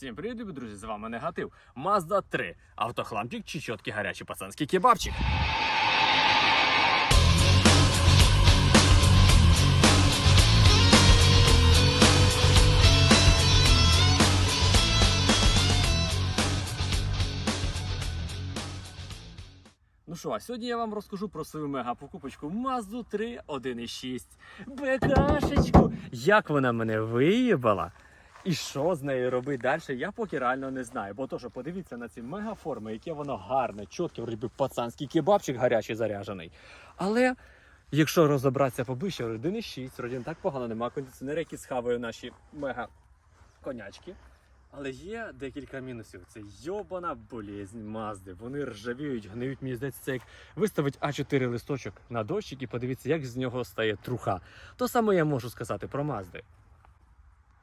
Всім привіт, любі друзі! З вами негатив. Mazda 3. Автохламчик чи чіткий гарячий пацанський кебабчик. Ну що, а сьогодні я вам розкажу про свою мега-покупочку Mazda 3 1.6 БКшечку. Як вона мене виїбала. І що з нею робити далі, я поки реально не знаю. Бо то, що подивіться на ці мегаформи, яке воно гарне, чітке, вроді пацанський кебабчик гарячий заряджений. Але якщо розібратися поближче, 1.6, вроді не так погано, нема кондиціонера, який схаває наші мега конячки. Але є декілька мінусів. Це йобана болезнь Мазди. Вони ржавіють, гниють. Мені здається, це як виставить А4 листочок на дощик і подивіться, як з нього стає труха. То саме я можу сказати про Мазди.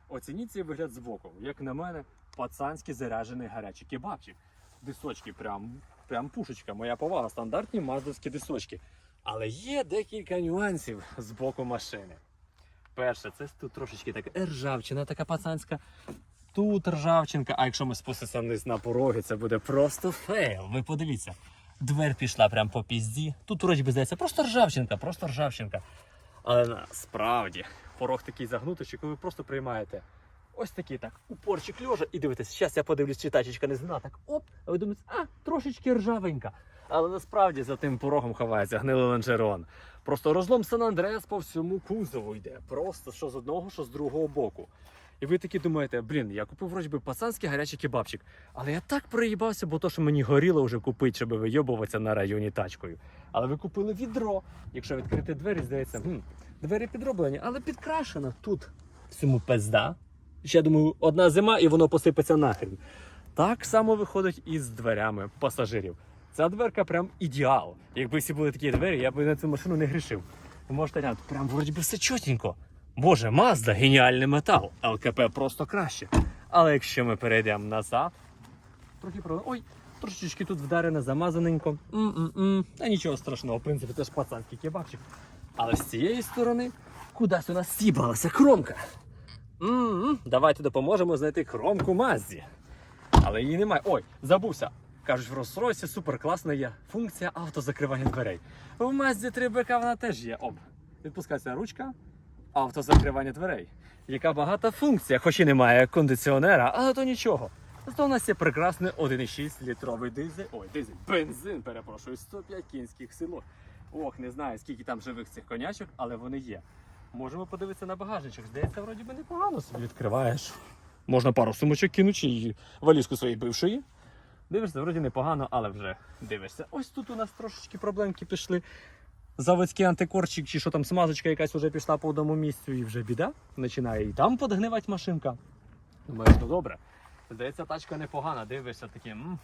Оцініть цей вигляд збоку. Як на мене, пацанський заряджений гарячий кебабчик. Дисочки, прям, прям пушечка. Моя повага, стандартні маздовські дисочки. Але є декілька нюансів з боку машини. Перше, це тут трошечки така ржавчина, така пацанська. Тут ржавчинка, а якщо ми спустимося вниз на пороги, це буде просто фейл. Ви подивіться. Двер пішла прям по пізді. Тут вроді здається, просто ржавчинка, просто ржавчинка. Але насправді порог такий загнутий, що коли ви просто приймаєте ось такий так упорчик льожа і дивитесь, зараз я подивлюсь, чи тачечка не зна, так оп, а ви думаєте, а, трошечки ржавенька. Але насправді за тим порогом ховається гнилий лонжерон. Просто розлом Сан Андреас по всьому кузову йде. Просто що з одного, що з другого боку. І ви такі думаєте, блін, я купив вроді би пацанський гарячий кебабчик. Але я так проїбався, бо то, що мені горіло вже купити, щоб вийобуватися на районі тачкою. Але ви купили відро. Якщо відкрити двері, здається, хм, двері підроблені, але підкрашено тут всьому пизда. Ще думаю, одна зима і воно посипеться нахрен. Так само виходить і з дверями пасажирів. Ця дверка прям ідеал. Якби всі були такі двері, я б на цю машину не грішив. Ви можете глянути, прям вроді би все чотенько. Боже, Mazda геніальний метал. ЛКП просто краще. Але якщо ми перейдемо назад, трохи про. Ой, трошечки тут вдарено, замазаненько. М-м-м. Та нічого страшного, в принципі, це ж пацанський кебабчик. Але з цієї сторони кудись у нас сібалася кромка. М-м, давайте допоможемо знайти кромку Мазді. Але її немає. Ой, забувся. Кажуть, в Rolls-Royce супер класна є функція автозакривання дверей. В Мазді 3 БК вона теж є. Оп. Відпускається ручка, автозакривання дверей. Яка багата функція, хоч і немає кондиціонера, але то нічого. Зато у нас є прекрасний 1,6 літровий дизель. Ой, дизель, бензин, перепрошую, 105 кінських силок. Ох, не знаю, скільки там живих цих конячок, але вони є. Можемо подивитися на багажничок. Здається, вроді би непогано собі відкриваєш. Можна пару сумочок кинути чи валізку своєї бившої. Дивишся, вроді непогано, але вже дивишся. Ось тут у нас трошечки проблемки пішли. Заводський антикорчик, чи що там смазочка якась вже пішла по одному місцю, і вже біда. Починає і там подгнивати машинка. Думаєш, ну добре. Здається, тачка непогана, дивишся такі, м,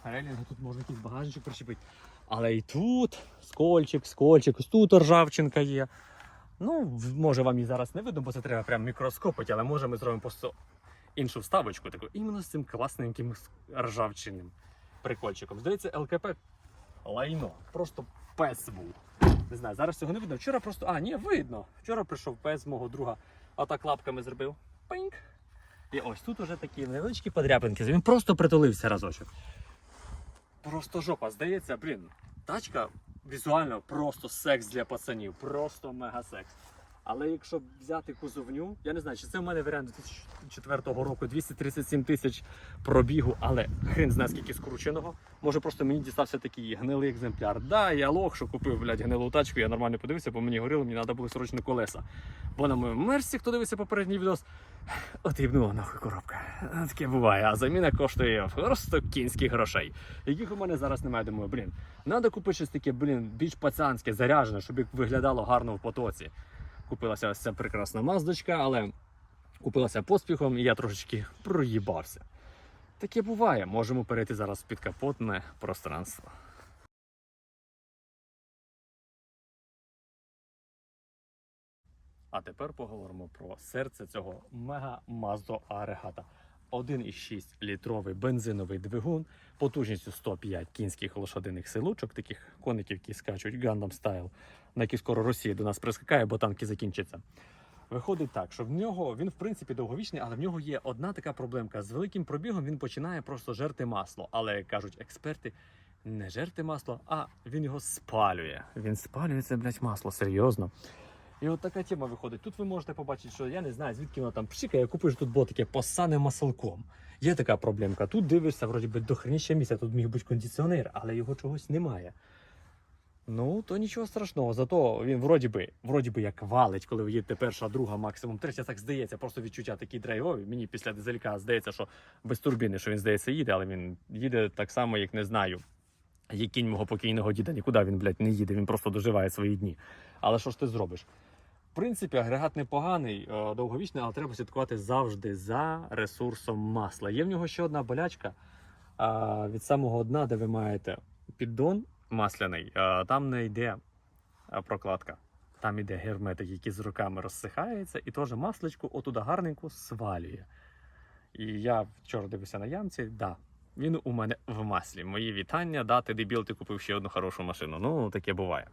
тут можна якийсь багажничок причепити. Але і тут скольчик, скольчик, ось тут ржавчинка є. Ну, може вам і зараз не видно, бо це треба прям мікроскопити, але може ми зробимо просто іншу вставочку, таку іменно з цим класненьким ржавчинним прикольчиком. Здається, ЛКП лайно. Просто пес був. Не знаю, зараз цього не видно. Вчора просто. А, ні, видно. Вчора прийшов пес мого друга, отак лапками зробив. Пиньк. І ось тут уже такі невеличкі подряпинки. Він просто притулився разочок. Просто жопа, здається, блін, тачка візуально просто секс для пацанів, просто мега секс. Але якщо взяти кузовню, я не знаю, чи це в мене варіант 2004 року 237 тисяч пробігу, але хрен знає скільки скрученого. Може просто мені дістався такий гнилий екземпляр. Да, я лох, що купив блядь, гнилу тачку, я нормально подивився, бо мені горіло, мені треба було срочно колеса. Бо на моєму мерсі, хто дивився попередній відос, от їбнула нахуй коробка. Таке буває, а заміна коштує просто кінських грошей, яких у мене зараз немає. Думаю, блін, треба купити щось таке, блін, більш пацанське, заряджене, щоб виглядало гарно в потоці. Купилася ось ця прекрасна маздочка, але купилася поспіхом і я трошечки проїбався. Таке буває, можемо перейти зараз в підкапотне пространство. А тепер поговоримо про серце цього мега Мазо агрегата. 1,6 літровий бензиновий двигун потужністю 105 кінських лошадиних силучок, таких коників, які скачуть Gundam Style, на які скоро Росія до нас прискакає, бо танки закінчаться. Виходить так, що в нього він в принципі довговічний, але в нього є одна така проблемка. З великим пробігом він починає просто жерти масло. Але кажуть експерти, не жерти масло, а він його спалює. Він спалює це, блядь, масло, серйозно. І от така тема виходить. Тут ви можете побачити, що я не знаю, звідки воно там пшикає, купиш тут було таке посане маслком. Є така проблемка. Тут дивишся, вроді би до хреніща місця, тут міг бути кондиціонер, але його чогось немає. Ну, то нічого страшного. Зато він вроді би, вроді би як валить, коли ви їдете перша, друга, максимум третя, так здається. Просто відчуття такі драйвові. Мені після дизелька здається, що без турбіни, що він здається, їде, але він їде так само, як не знаю. Як кінь мого покійного діда, нікуди він, блядь, не їде, він просто доживає свої дні. Але що ж ти зробиш? В принципі, агрегат непоганий, е, довговічний, але треба слідкувати завжди за ресурсом масла. Є в нього ще одна болячка від самого дна, де ви маєте піддон масляний, там не йде прокладка. Там іде герметик, який з роками розсихається, і теж масличку отуда гарненько свалює. І я вчора дивився на ямці, да, він у мене в маслі. Мої вітання, да, ти дебіл, ти купив ще одну хорошу машину. Ну, таке буває.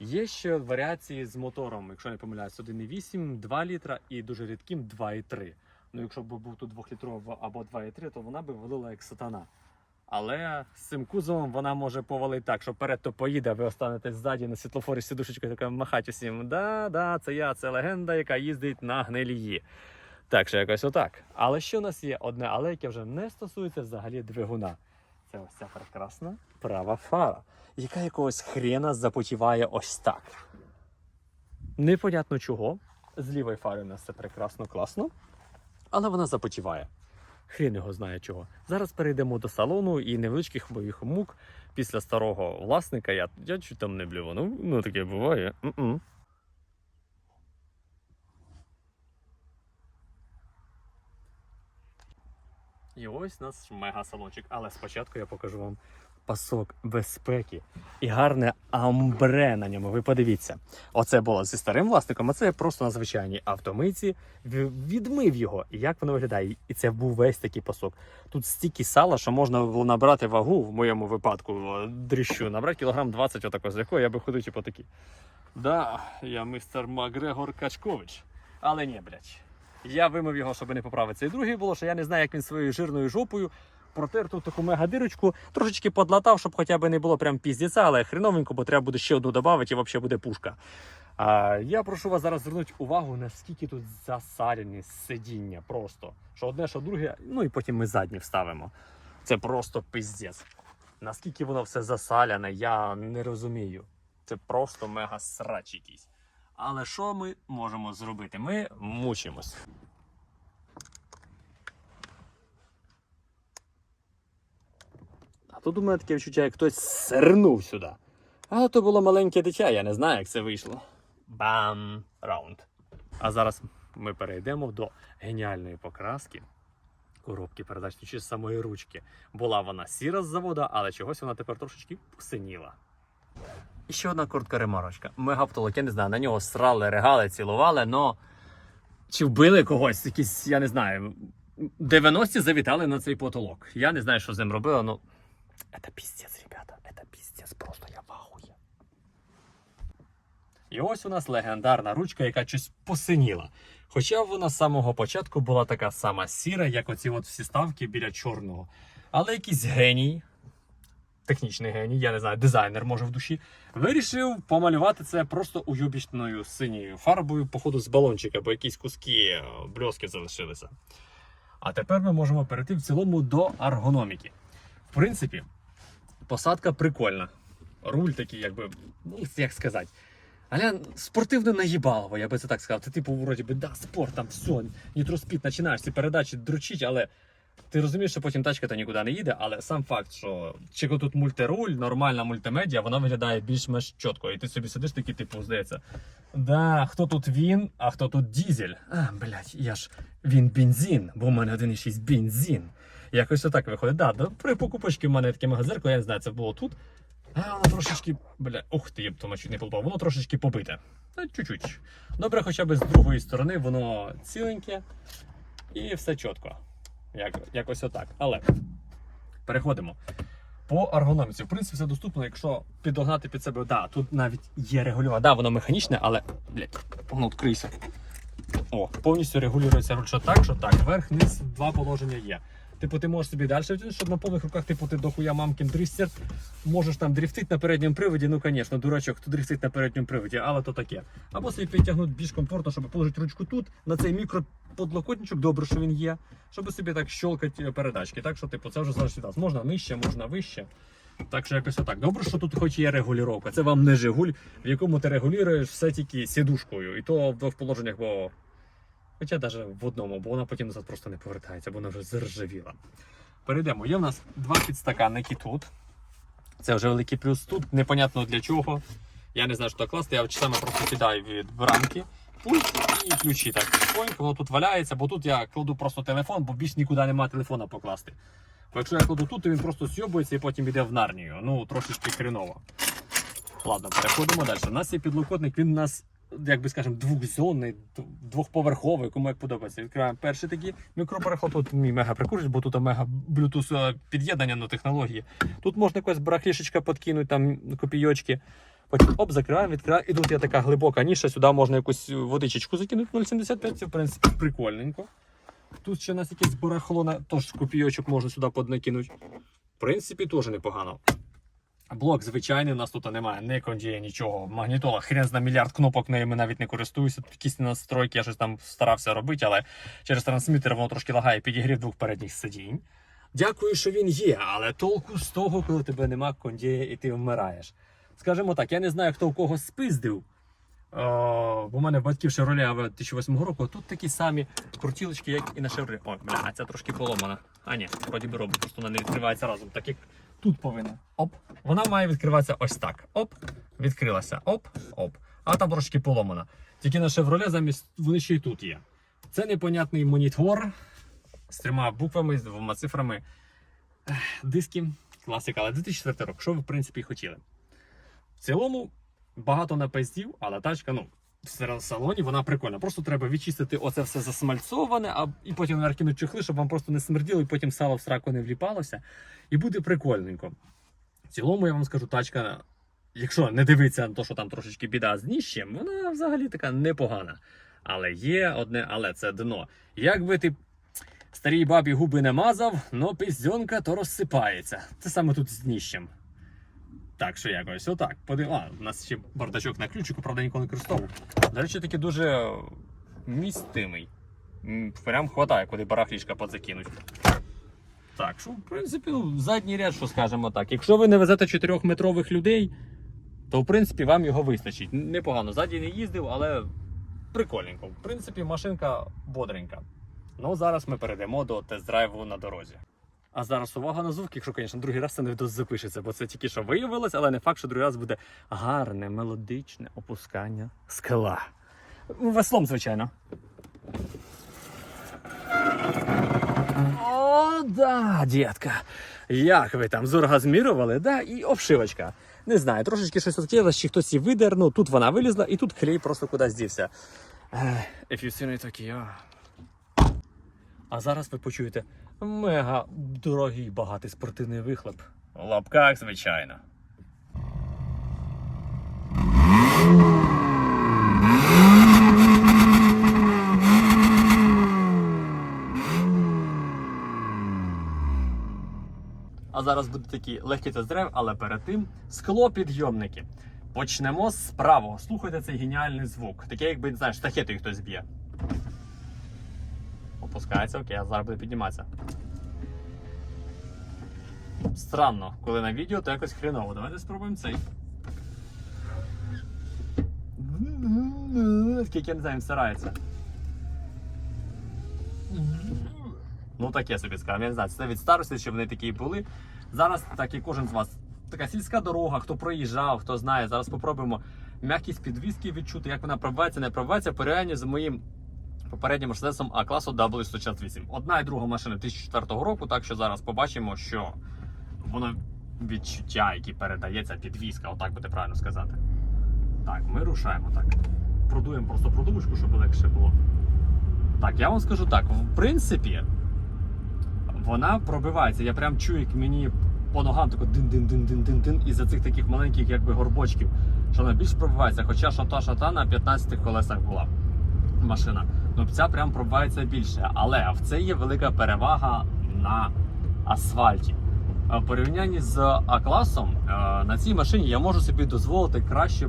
Є ще варіації з мотором, якщо не помиляюсь, 1,8, 2 літра і дуже рідким 2,3. Ну, якщо б був тут 2-літрова або 2,3, то вона би валила як сатана. Але з цим кузовом вона може повалити так, що перед то поїде, ви останетесь ззаді на світлофорі з сідушечкою така махать усім. Да, да, це я, це легенда, яка їздить на гнилії. Так що якось отак. Але ще у нас є одне, але яке вже не стосується взагалі двигуна. Це ось ця прекрасна права фара, яка якогось хрена запотіває ось так. Непонятно чого. З лівої фари у нас це прекрасно, класно. Але вона запотіває. Хрін його знає чого. Зараз перейдемо до салону і невеличких моїх мук після старого власника. Я, я чуть там не блюванув. Ну таке буває. М-м. І ось наш мега-салончик. Але спочатку я покажу вам пасок безпеки і гарне амбре на ньому. Ви подивіться. Оце було зі старим власником, а це просто на звичайній автомийці. Відмив його. Як воно виглядає? І це був весь такий пасок. Тут стільки сала, що можна було набрати вагу в моєму випадку дріщу, набрати кілограм 20 отако, з якої я би ходив типу такі. Да, я мистер Макгрегор Качкович. Але ні, блядь. Я вимив його, щоб не поправитися. І друге було, що я не знаю, як він своєю жирною жопою протер тут таку мега-дирочку, трошечки подлатав, щоб хоча б не було прям піздіця, але хреновенько, бо треба буде ще одну додати і взагалі буде пушка. А, я прошу вас зараз звернути увагу, наскільки тут засаляні сидіння просто. Що одне, що друге, ну і потім ми задні вставимо. Це просто пиздець. Наскільки воно все засаляне, я не розумію. Це просто мега срач якийсь. Але що ми можемо зробити? Ми мучимось. А тут у мене таке відчуття, як хтось сернув сюди. Але то було маленьке дитя, я не знаю, як це вийшло. Бам! Раунд. А зараз ми перейдемо до геніальної покраски коробки передач чи з самої ручки. Була вона сіра з завода, але чогось вона тепер трошечки посиніла. І ще одна коротка ремарочка. Мегаптолок, я не знаю, на нього срали, регали, цілували, но чи вбили когось, якісь, я не знаю. 90-ті завітали на цей потолок. Я не знаю, що з ним робили, ну. Это пиздец, ребята, это пиздец, просто я в ахуї. І ось у нас легендарна ручка, яка щось посиніла. Хоча вона з самого початку була така сама сіра, як оці от всі ставки біля чорного. Але якийсь геній, технічний геній, я не знаю, дизайнер може в душі, вирішив помалювати це просто уюбічною синьою фарбою, походу, з балончика, бо якісь куски е, бльоски залишилися. А тепер ми можемо перейти в цілому до аргономіки. В принципі, посадка прикольна. Руль такий, якби, ну, як сказати. Але спортивно наїбалово, я би це так сказав. Це типу, вроді би, да, спорт, там все, нітроспід, починаєш ці передачі дручить, але ти розумієш, що потім тачка то нікуди не їде, але сам факт, що чи тут мультируль, нормальна мультимедіа, вона виглядає більш-менш чітко. І ти собі сидиш такий, типу, здається, да, хто тут він, а хто тут дізель? А, блядь, я ж він бензин, бо в мене 1,6 бензин. Якось отак виходить. Да, да, при покупочці в мене таке магазерко, я не знаю, це було тут. А воно трошечки, бля, ух ти, я б то не попав, воно трошечки побите. Ну, чуть-чуть. Добре, хоча б з другої сторони воно ціленьке і все чітко. Як, якось отак. Але переходимо. По аргономіці, в принципі, все доступно, якщо підогнати під себе. Да, тут навіть є регулювання. Да, воно механічне, але, блядь, воно відкрийся. О, повністю регулюється руча так, що так, верх, низ, два положення є. Типу, ти можеш собі далі втягнути, щоб на повних руках, типу, ти дохуя мамкін дрифтер, можеш там дрифтити на передньому приводі, ну, звісно, дурачок, хто дрифтить на передньому приводі, але то таке. Або собі підтягнути більш комфортно, щоб положити ручку тут, на цей мікроподлокотничок, добре, що він є, щоб собі так щелкати передачки. Так що, типу, це вже залежить від вас. Можна нижче, можна вище. Так що якось отак. Добре, що тут хоч є регулювання. Це вам не Жигуль, в якому ти регулюєш все тільки сідушкою. І то в двох положеннях, бо. Хоча навіть в одному, бо вона потім назад просто не повертається, бо вона вже заржавіла. Перейдемо. Є в нас два підстаканники тут. Це вже великий плюс. Тут непонятно для чого. Я не знаю, що так класти. Я саме просто кидаю від рамки. Пульт і ключі так. Потихоньку, воно тут валяється, бо тут я кладу просто телефон, бо більш нікуди немає телефона покласти. Бо якщо я кладу тут, то він просто сьобується і потім йде в нарнію. Ну, трошечки хреново. Ладно, переходимо далі. У нас є підлокотник, він у нас, як би скажемо, двохзонний, двохповерховий, кому як подобається. Відкриваємо перший такий мікропереход. Тут мій мега прикурюч, бо тут мега Bluetooth е, під'єднання на технології. Тут можна якось барахлішечка подкинути, там копійочки. Потім оп, закриваємо, відкриваємо. І тут є така глибока ніша, сюди можна якусь водичечку закинути 0,75, це в принципі прикольненько. Тут ще у нас якесь барахло, на- теж копійочок можна сюди поднакинути. В принципі, теж непогано. Блок звичайний, у нас тут немає ні кондія, нічого. Магнітола, хрен зна мільярд кнопок нею навіть не користуюся. Якісь настройки я щось там старався робити, але через трансмітер воно трошки лагає підігрів двох передніх сидінь. Дякую, що він є, але толку з того, коли тебе нема кондія і ти вмираєш. Скажімо так, я не знаю, хто у кого спиздив. О, бо в мене батьків AV 2008 року. Тут такі самі крутілочки, як і на Chevrolet. Ой, бля, а ця трошки поломана. А ні, вроді би робить, просто вона не відкривається разом, так як тут повинна. Оп. Вона має відкриватися ось так. Оп, відкрилася. Оп, оп. А там трошки поломана. Тільки на Chevrolet замість вони ще й тут є. Це непонятний монітор з трьома буквами, з двома цифрами. Диски, класика, але 2004 рок, що ви в принципі хотіли. В цілому багато напиздів, але тачка, ну, в салоні вона прикольна. Просто треба відчистити оце все засмальцоване, а і потім наверх кинути чехли, щоб вам просто не смерділо, і потім сало в сраку не вліпалося. І буде прикольненько. В цілому, я вам скажу, тачка, якщо не дивитися на те, що там трошечки біда з ніщем, вона взагалі така непогана. Але є одне, але це дно. Якби ти старій бабі губи не мазав, но піздьонка то розсипається. Це саме тут з ніщем. Так, що якось отак. Подив... А, у нас ще бардачок на ключику, правда, ніколи не користував. До речі, таки дуже містимий. Прям хватає, куди барахлішка подзакинуть. Так, що, в принципі, ну, задній ряд, що скажемо так. Якщо ви не везете 4-метрових людей, то в принципі вам його вистачить. Непогано. Ззаді не їздив, але прикольненько. В принципі, машинка бодренька. Ну, зараз ми перейдемо до тест-драйву на дорозі. А зараз увага на звук, якщо, звісно, другий раз це не запишеться, бо це тільки що виявилось, але не факт, що другий раз буде гарне, мелодичне опускання скала. Веслом, звичайно. О, да, дітка. Як ви там зоргазмірували, да, і обшивочка. Не знаю, трошечки щось відкрилось, чи хтось її видернув, тут вона вилізла, і тут клей просто кудись дівся. It, okay, А зараз ви почуєте мега дорогий багатий спортивний вихлоп. У лапках, звичайно. А зараз буде такий легкий тест-драйв, але перед тим склопідйомники. Почнемо з правого. Слухайте цей геніальний звук. Такий, якби, не знаєш, штахетою хтось б'є. Опускається, окей, а зараз буде підніматися. Странно, коли на відео, то якось хреново. Давайте спробуємо цей. Скільки я не знаю, він старається. Ну таке собі скажемо. Я не знаю, це від старості, щоб вони такі були. Зараз, так і кожен з вас. Така сільська дорога, хто проїжджав, хто знає. Зараз спробуємо м'якість підвіски відчути, як вона пробивається, не пробивається порівнянні з моїм попереднім мерседесом А класу W168. Одна і друга машина 2004 року, так що зараз побачимо, що воно відчуття, яке передається підвіска, отак буде правильно сказати. Так, ми рушаємо так. Продуємо просто продумочку, щоб легше було. Так, я вам скажу так, в принципі, вона пробивається. Я прям чую, як мені по ногам тако дин-дин-дин-дин-дин-дин із-за цих таких маленьких якби горбочків, що вона більш пробивається, хоча шата-шата на 15 колесах була. машина. Ну ця прям пробивається більше. Але в це є велика перевага на асфальті. Е, В порівнянні з А-класом е, на цій машині я можу собі дозволити краще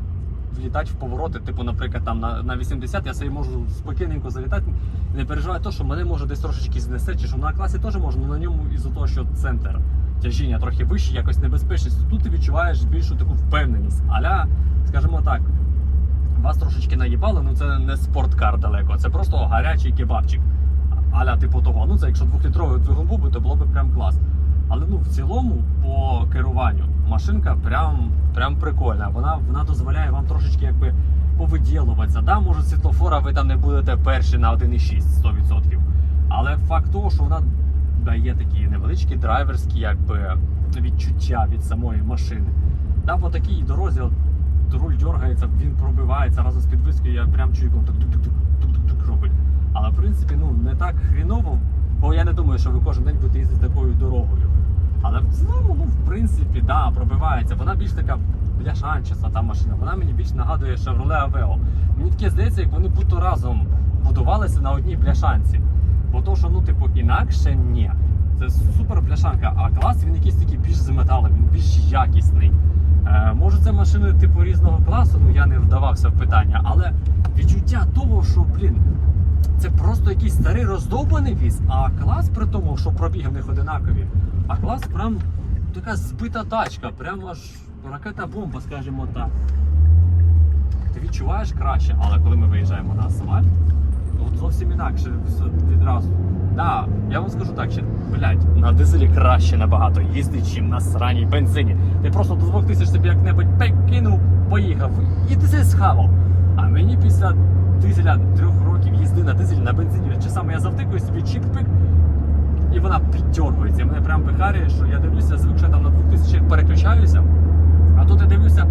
влітати в повороти. Типу, наприклад, там на, на 80 я собі можу спокійненько залітати. Не переживаю то, що мене може десь трошечки знесе, чи що на класі теж можна, на ньому із-за того, що центр тяжіння трохи вищий, якось небезпечність. Тут ти відчуваєш більшу таку впевненість. Аля, скажімо так, вас трошечки наїбали, ну це не спорткар далеко, це просто гарячий кебабчик. Аля, типу того. Ну це якщо двохлітровий двигун був то було б прям клас. Але ну в цілому по керуванню машинка прям, прям прикольна. Вона, вона дозволяє вам трошечки якби повиділуватися. Да, може світлофора ви там не будете перші на 1,6 100%. Але факт того, що вона дає такі невеличкі драйверські якби, відчуття від самої машини. Да, по такій дорозі руль дергається, він пробивається разом з підвискою, я прям чую, як він тук-тук-тук робить. Але в принципі ну, не так хріново, бо я не думаю, що ви кожен день будете їздити такою дорогою. Але в цілому, ну, в принципі, да, пробивається. Вона більш така бляшанчаста та машина. Вона мені більш нагадує Chevrolet Aveo. Мені таке здається, як вони будто разом будувалися на одній бляшанці. Бо то, що ну, типу, інакше ні. Це супер бляшанка, а клас він якийсь такий більш з металом, він більш якісний. Е, може, це машини типу різного класу, ну я не вдавався в питання, але відчуття того, що, блін, це просто якийсь старий роздовбаний віз, а клас при тому, що пробіги в них одинакові, а клас прям така збита тачка, прям аж ракета бомба, скажімо так. Ти відчуваєш краще, але коли ми виїжджаємо на асфальт, от зовсім інакше все відразу. Да, я вам скажу так, що, блядь, на дизелі краще набагато їздить, чим на сраній бензині. Ти просто до двох тисяч собі як-небудь пек кинув, поїхав і дизель схавав. А мені після дизеля трьох років їзди на дизелі на бензині, чи саме я завтикую собі чик-пик, і вона підтягується. Мене прям вихарює, що я дивлюся, звик, що я там на двох тисячах переключаюся, а тут я дивлюся,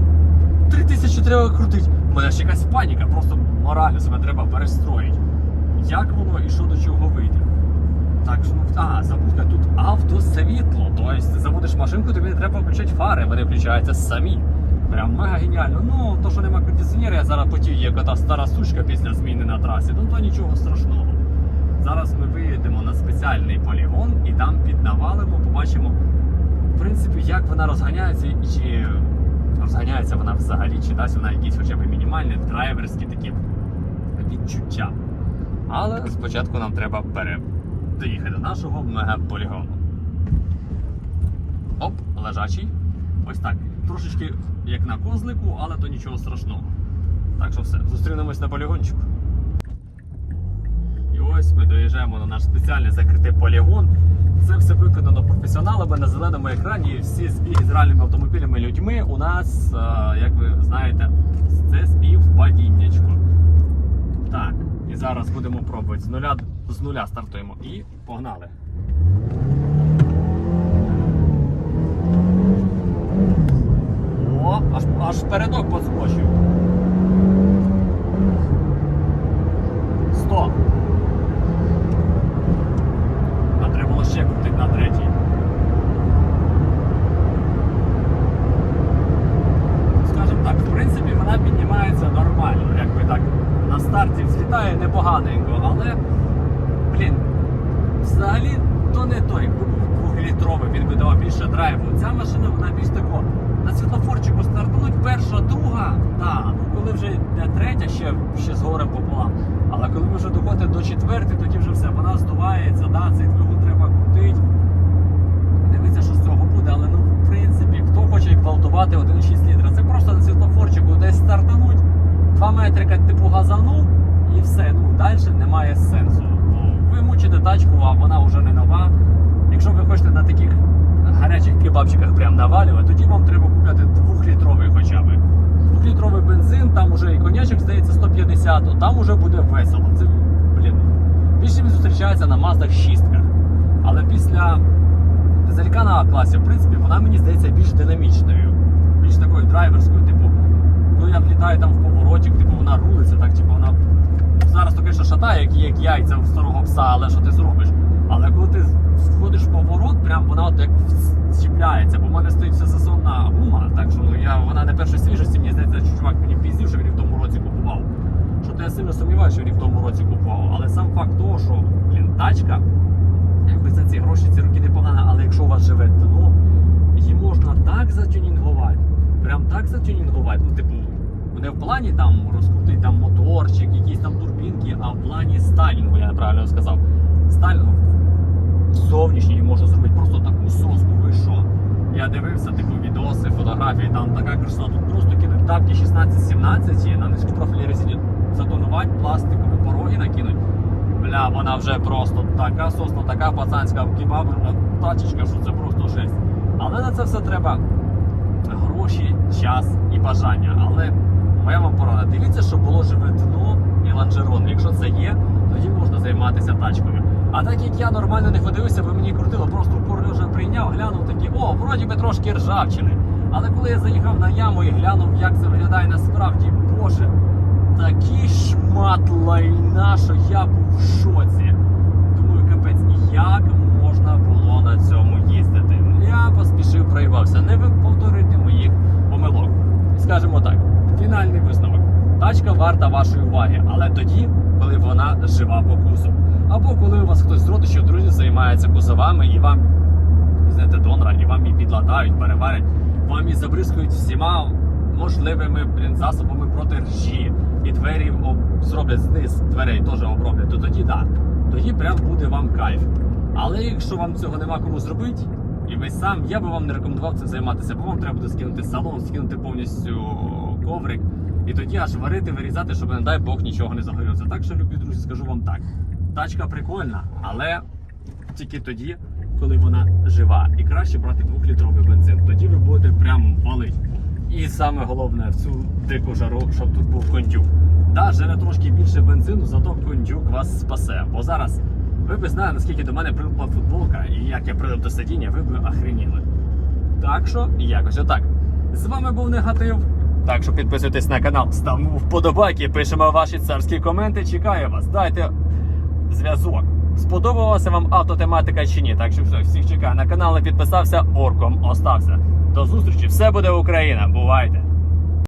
три тисячі треба крутити. У мене ж якась паніка, просто морально себе треба перестроїти. Як воно і що до чого вийде? Так, що, а, забудь, тут автосвітло. Тобто заводиш машинку, тобі не треба включати фари, вони включаються самі. Прям мега геніально. Ну, то, що нема кондиціонера, я зараз потів, як та стара сучка після зміни на трасі, ну то нічого страшного. Зараз ми виїдемо на спеціальний полігон і там піднавалимо, побачимо, в принципі, як вона розганяється і чи розганяється вона взагалі, чи дасть вона якісь хоча б мінімальні драйверські такі відчуття. Але спочатку нам треба пере... доїхати до нашого мегаполігону. Оп, лежачий. Ось так. Трошечки як на козлику, але то нічого страшного. Так що все, зустрінемось на полігончику. І ось ми доїжджаємо на наш спеціальний закритий полігон. Це все виконано професіоналами на зеленому екрані. Всі збіги з реальними автомобілями людьми у нас, е, як ви знаєте, це співпадіннячко. Зараз будемо пробувати. З нуля, з нуля стартуємо. І погнали. О, аж, аж передок подскочив. 100. А треба було ще крутити на третій. Скажімо так, в принципі, вона піднімається нормально, якби так на старті взлітає непоганенько, але, блін, взагалі то не той. Двохлітровий, він би давав більше драйву. Ця машина вона більш тако. На світлофорчику стартануть перша, друга, так, ну коли вже йде третя, ще, ще з горем пополам. Але коли вже доходите до четвертої, тоді вже все, вона здувається, да, цей двигун треба крутити. Дивіться, що з цього буде, але ну в принципі, хто хоче гвалтувати 1,6 літра, це просто на світлофорчику десь стартануть, 2 метрика типу газанув і все. Ну далі немає сенсу. Ви мучите тачку, а вона вже не нова. Якщо ви хочете на таких гарячих кебабчиках прям навалювати, тоді вам треба купляти двохлітровий хоча б. Двохлітровий бензин, там уже і конячок здається 150, то там уже буде весело. Це, блін, більше він зустрічається на Маздах 6. Але після дизелька на А-класі, в принципі, вона мені здається більш динамічною, більш такою драйверською, типу, влітаю там в поворотик, типу вона рулиться, так, типу вона зараз то, звісно, шатає, як, як яйця в старого пса, але що ти зробиш? Але коли ти входиш в поворот, прям вона от як зчіпляється, бо в мене стоїть всесезонна гума, так що я, вона не першої свіжості, мені здається, що чувак мені піздів, що він в тому році купував. Що то я сильно сумніваюся, що він в тому році купував. Але сам факт того, що блін, тачка, якби за ці гроші ці роки непогана, але якщо у вас живе дно, її можна так затюнінгувати, прям так затюнінгувати. Ну, типу, не в плані там розкрутити там моторчик, якісь там турбінки, а в плані стайлінгу, я неправильно сказав. Стайлінгу зовнішній можна зробити просто таку соску, ви що? Я дивився типу відоси, фотографії, там така красота. Тут просто кинуть тапки 16-17 на низькопрофільній резині затонувати, пластикові пороги накинуть. Бля, вона вже просто така сосна, така пацанська кебабна тачечка, що це просто жесть. Але на це все треба гроші, час і бажання. Але моя вам порада, дивіться, щоб було живе дно і ланжерон. Якщо це є, тоді можна займатися тачкою. А так як я нормально не ходився, бо мені крутило, просто в порожа прийняв, глянув такі, о, вроді би трошки ржавчини. Але коли я заїхав на яму і глянув, як це виглядає насправді, боже, такий шмат лайна, що я був в шоці. Думаю, капець, як можна було на цьому їздити? Я поспішив, проїбався. Не ви повторюйте моїх помилок. Скажімо так, фінальний висновок. Тачка варта вашої уваги, але тоді, коли вона жива по кузову. Або коли у вас хтось з родичів, друзів займається кузовами і вам знаєте, донора, і вам її підладають, переварять, вам її забризкують всіма можливими блін, засобами проти ржі, і двері об... зроблять зниз дверей теж оброблять, то тоді да. Тоді прям буде вам кайф. Але якщо вам цього нема кому зробити, і ви сам, я би вам не рекомендував цим займатися, бо вам треба буде скинути салон, скинути повністю коврик, і тоді аж варити, вирізати, щоб, не дай Бог, нічого не загорілося. Так що, любі друзі, скажу вам так. Тачка прикольна, але тільки тоді, коли вона жива. І краще брати двохлітровий бензин. Тоді ви будете прям валить. І саме головне в цю дику жару, щоб тут був кондюк. Да, жере трошки більше бензину, зато кондюк вас спасе. Бо зараз ви б знали, наскільки до мене прилипла футболка, і як я прилип до сидіння, ви б охреніли. Так що, якось отак. З вами був негатив. Так що підписуйтесь на канал, ставимо вподобайки, пишемо ваші царські коменти. Чекаю вас. Дайте зв'язок. Сподобалася вам автотематика чи ні? Так що все, всіх чекаю на канал, не підписався, орком остався. До зустрічі, все буде Україна. Бувайте!